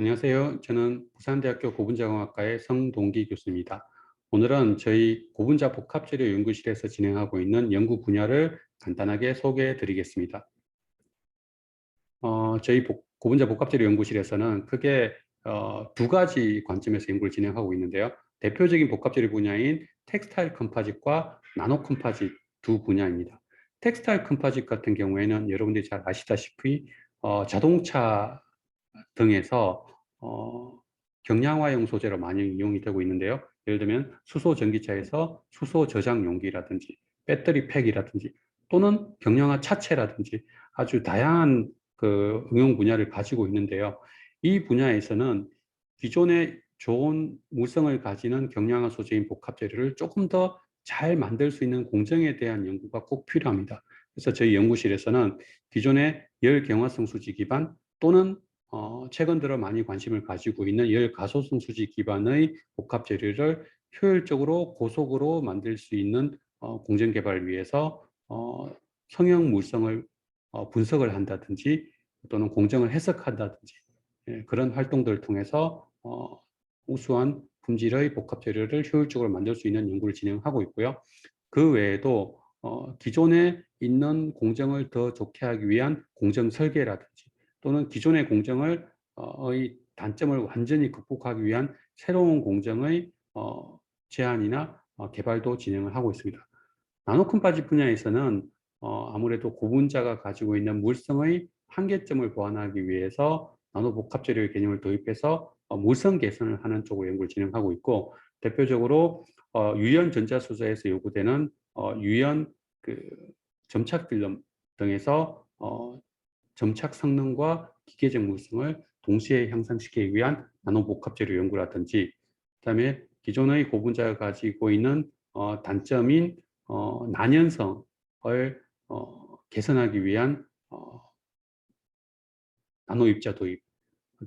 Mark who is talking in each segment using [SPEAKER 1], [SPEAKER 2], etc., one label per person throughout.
[SPEAKER 1] 안녕하세요. 저는 부산대학교 고분자공학과의 성동기 교수입니다. 오늘은 저희 고분자 복합재료 연구실에서 진행하고 있는 연구 분야를 간단하게 소개해 드리겠습니다. 어, 저희 복, 고분자 복합재료 연구실에서는 크게 어, 두 가지 관점에서 연구를 진행하고 있는데요. 대표적인 복합재료 분야인 텍스타일 컴파짓과 나노 컴파짓 두 분야입니다. 텍스타일 컴파짓 같은 경우에는 여러분들이 잘 아시다시피 어, 자동차 등에서 어, 경량화용 소재로 많이 이용이 되고 있는데요. 예를 들면 수소 전기차에서 수소 저장 용기라든지 배터리 팩이라든지 또는 경량화 차체라든지 아주 다양한 그 응용 분야를 가지고 있는데요. 이 분야에서는 기존의 좋은 물성을 가지는 경량화 소재인 복합 재료를 조금 더 잘 만들 수 있는 공정에 대한 연구가 꼭 필요합니다. 그래서 저희 연구실에서는 기존의 열 경화성 수지 기반 또는 어, 최근 들어 많이 관심을 가지고 있는 열 가소성 수지 기반의 복합 재료를 효율적으로 고속으로 만들 수 있는 어, 공정 개발을 위해서 어, 성형 물성을 어, 분석을 한다든지 또는 공정을 해석한다든지 예, 그런 활동들을 통해서 어, 우수한 품질의 복합 재료를 효율적으로 만들 수 있는 연구를 진행하고 있고요. 그 외에도 어, 기존에 있는 공정을 더 좋게 하기 위한 공정 설계라든지 또는 기존의 공정을 어, 의 단점을 완전히 극복하기 위한 새로운 공정의 어, 제안이나 어, 개발도 진행을 하고 있습니다. 나노컴파지 분야에서는 어, 아무래도 고분자가 가지고 있는 물성의 한계점을 보완하기 위해서 나노 복합재료의 개념을 도입해서 어, 물성 개선을 하는 쪽으로 연구를 진행하고 있고 대표적으로 어, 유연 전자소재에서 요구되는 어, 유연 그 점착 필름 등에서 어, 점착 성능과 기계적 물성을 동시에 향상시키기 위한 나노 복합 재료 연구라든지 그다음에 기존의 고분자가 가지고 있는 어, 단점인 어, 난연성을 어, 개선하기 위한 어, 나노 입자 도입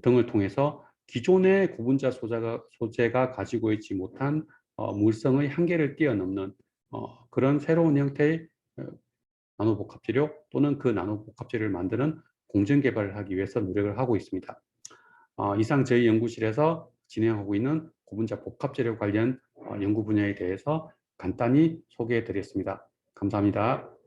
[SPEAKER 1] 등을 통해서 기존의 고분자 소재가, 소재가 가지고 있지 못한 어, 물성의 한계를 뛰어넘는 어, 그런 새로운 형태의 어, 나노 복합재료 또는 그 나노 복합재료를 만드는 공정 개발을 하기 위해서 노력을 하고 있습니다. 어, 이상 저희 연구실에서 진행하고 있는 고분자 복합재료 관련 어, 연구 분야에 대해서 간단히 소개해 드렸습니다. 감사합니다.